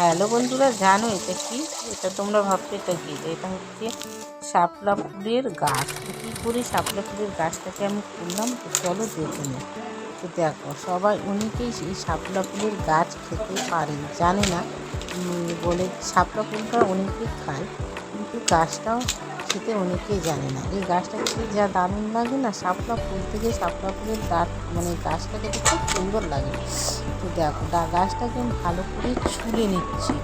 Hello বন্ধুরা, জানো এটা কি? এটা তোমরা ভাবছ এটা কি? এটা হচ্ছে শাপলা ফুলের গাছ কি করে শাপলা ফুলের গাছটাকে আমি করলাম তো চলো দেখে নিই। তো দেখো, সবাই অনেকেই এই শাপলা ফুলের গাছ খেতে পারে জানে না। বলে শাপলা ফুলটা অনেকেই খায়, কিন্তু গাছটাও খেতে অনেকেই জানে না। এই গাছটা খেতে যা দারুণ লাগে না, শাপলা ফুল থেকে শাপলা ফুলের গাছ মানে গাছটা খেতে খুব সুন্দর লাগে। তো দেখো গাছটাকে আমি ভালো করে ছুলে নিচ্ছি।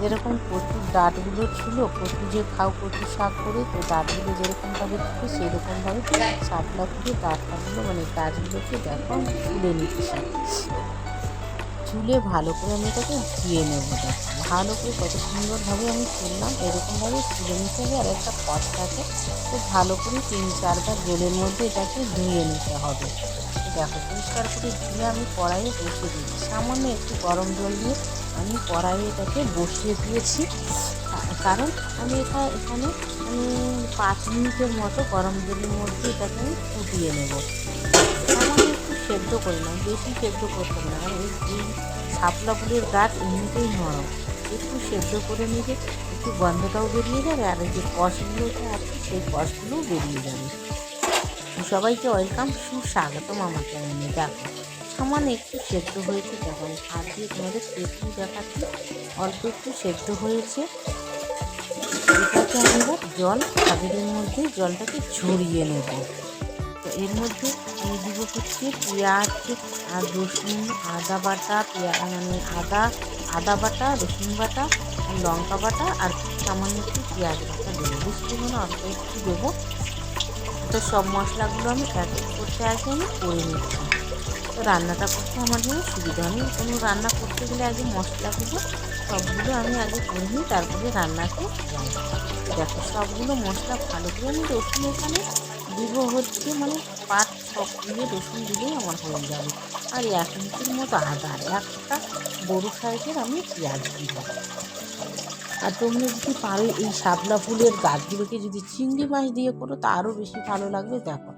যেরকম কচুর ডাঁটগুলো ছিল, কচু যে খাও, কচু শাক করে, তো ডাঁটগুলো যেরকমভাবে ছিল, সেরকমভাবে শাপলা ফুলের ডাঁটটাগুলো মানে গাছগুলোকে দেখো ছুলে নিচ্ছি। চুলে ভালো করে আমি এটাকে ধুয়ে নেব। ভালো করে কত সুন্দরভাবে আমি তুললাম, এরকমভাবে তুলে নিতে হবে। আর একটা পটটাকে খুব ভালো করে তিন চারবার জলের মধ্যে এটাকে ধুয়ে নিতে হবে। তো দেখো, পরিষ্কার করে ধুয়ে আমি কড়াইয়ে বসিয়ে দিয়েছি। সামান্য একটু গরম জল দিয়ে আমি কড়াইয়ে এটাকে বসিয়ে দিয়েছি। কারণ আমি এটা এখানে পাঁচ মিনিটের মতো গরম জলের মধ্যে এটাকে আমি ফুটিয়ে নেব। সেদ্ধ করে নাও বেশি সেদ্ধ করতে না। এই শাপলা ফুলের গাছ এমনিতেই নরম। একটু সেদ্ধ করে নিলে একটু গন্ধটাও বেরিয়ে যাবে, আর যে কষগুলোটা আছে, সেই কষগুলোও বেরিয়ে যাবে। সবাইকে ওয়েলকাম, সুস্বাগতম আমার চ্যানেলে। দেখো সামান্য একটু সেদ্ধ হয়েছে আমি হাত দিয়ে তোমাদের একটু দেখাচ্ছি। অল্প একটু সেদ্ধ হয়েছে। এটাকে আমরা জল কাগজের মধ্যে জলটাকে ঝরিয়ে নেব। এর মধ্যে আমি দিব হচ্ছে পেঁয়াজ আর রসুন, আদা বাটা, পেঁয়া মানে আদা আদা বাটা, রসুন বাটা, লঙ্কা বাটা আর সামান্য একটু পেঁয়াজ বাটা দেবো। বেশি দেবো না, অল্প একটু দেবো। তো সব মশলাগুলো আমি এক করতে আগে আমি করে নিচ্ছি। তো রান্নাটা করতে আমার জন্য সুবিধা আমি কোনো রান্না করতে গেলে আগে মশলাগুলো সবগুলো আমি আগে করে নিই, তারপরে রান্নাতে দেখো, সবগুলো মশলা ভালো করে আমি রসুন এখানে দিব হচ্ছে মানে পাঁচ ছ দিয়ে রসুন দিলেই আমার হয়ে যাবে। আর এক ইঞ্চির মতো আদা একটা বড়ো সাইজের আমি পেঁয়াজ দিব। আর তোমরা যদি পারো এই শাপলা ফুলের গাছগুলোকে যদি চিংড়ি মাছ দিয়ে করো, তা আরও বেশি ভালো লাগবে, দেখো।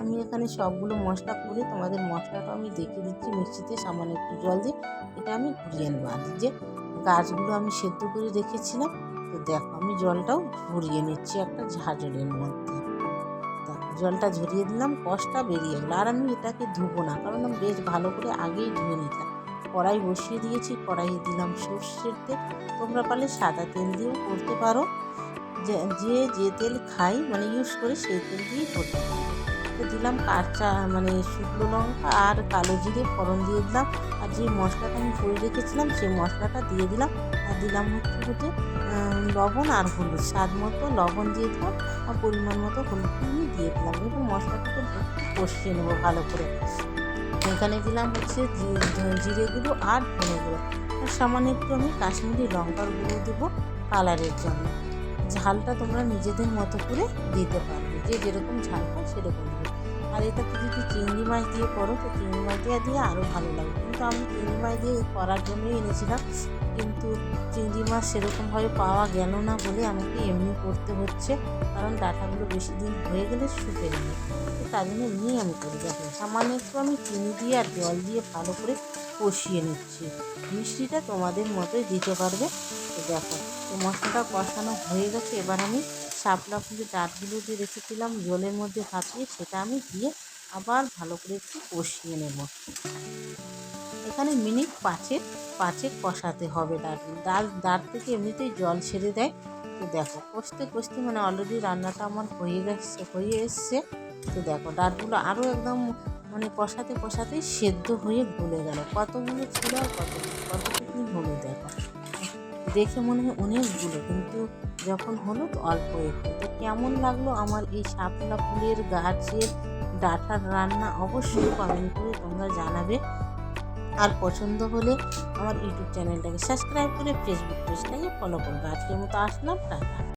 আমি এখানে সবগুলো মশলা করে তোমাদের মশলাটা আমি দেখে দিচ্ছি মিক্সিতে সামান্য একটু জল দিয়ে। এটা আমি ঘুরিয়ে নেব। আর যে গাছগুলো আমি সেদ্ধ করে রেখেছিলাম, তো দেখো আমি জলটাও ঝরিয়ে নিচ্ছি একটা ঝাঁঝরের মধ্যে। জলটা ঝরিয়ে দিলাম কষটা বেরিয়ে গেলো আর আমি এটাকে ধুবো না, কারণ আমি বেশ ভালো করে আগেই ধুয়ে নিতাম কড়াই বসিয়ে দিয়েছি, কড়াইয়ে দিলাম সর্ষের তেল। তোমরা পারলে সাদা তেল দিয়েও করতে পারো। যে যে তেল খাই মানে ইউজ করি, সেই তেল দিয়েই করতে পারো। দিলাম কাঁচা মানে শুকনো লঙ্কা আর কালো জিরে ফোড়ন দিয়ে দিলাম। আর যে মশলাটা আমি করে রেখেছিলাম, সেই মশলাটা দিয়ে দিলাম। আর দিলাম হচ্ছে হচ্ছে লবণ আর হলুদ। স্বাদ মতো লবণ দিয়ে দিলাম আর পরিমাণ মতো হলুদ আমি দিয়ে দিলাম। এবং মশলাটাকে কষিয়ে নেব ভালো করে। এখানে দিলাম হচ্ছে জিরে গুঁড়ো আর ধনে গুঁড়ো। আর সামান্য একটু আমি কাশ্মীরি লঙ্কার গুঁড়ো দেবো কালারের জন্য। ঝালটা তোমরা নিজেদের মতো করে দিতে পারবে। যে যেরকম ঝাল খাও সেরকম দেবে। আর এটাতে যদি চিংড়ি মাছ দিয়ে করো, তো চিংড়ি মাছ দিয়ে দিয়ে আরও ভালো লাগবে কিন্তু আমি চিংড়ি মাছ দিয়ে করার জন্যই এনেছিলাম। কিন্তু চিংড়ি মাছ সেরকমভাবে পাওয়া গেল না বলে আমাকে এমনি করতে হচ্ছে। কারণ ডাটাগুলো বেশি দিন হয়ে গেলে শুকে যাবে তো তার জন্য এমনিই আমি করি। দেখো, সামান্য একটু আমি চিনি দিয়ে আর জল দিয়ে ভালো করে কষিয়ে নিচ্ছি। মিষ্টিটা তোমাদের মতোই দিতে পারবে। তো দেখো, তো মশলাটা কষানো হয়ে গেছে। এবার আমি শাপলা ফুলের ডাঁটগুলো যে রেখেছিলাম জলের মধ্যে ভাপিয়ে সেটা আমি দিয়ে আবার ভালো করে একটু কষিয়ে নেব। এখানে মিনিট পাঁচেক পাঁচেক কষাতে হবে ডাল ডাল ডাল থেকে এমনিতেই জল ছেড়ে দেয়। তো দেখো, কষতে কষতে মানে অলরেডি রান্নাটা আমার হয়ে গেছে, হয়ে এসছে। তো দেখো ডালগুলো আরও একদম মানে কষাতে, কষাতেই সেদ্ধ হয়ে গলে গেল। কতগুলো ছিল আর কতগুলো কতটুকুনি হলো দেখো। দেখে মনে হয় অনেকগুলো, কিন্তু যখন হলো তো অল্প একটু। তো কেমন লাগল আমার এই শাপলা ফুলের গাছের ডাটার রান্না? অবশ্যই কমেন্ট করে তোমরা জানাবে। আর পছন্দ হলে আমার ইউটিউব চ্যানেলটাকে সাবস্ক্রাইব করে ফেসবুক পেজটাকে ফলো করবে। আজকের মতো আসলাম, টাটা।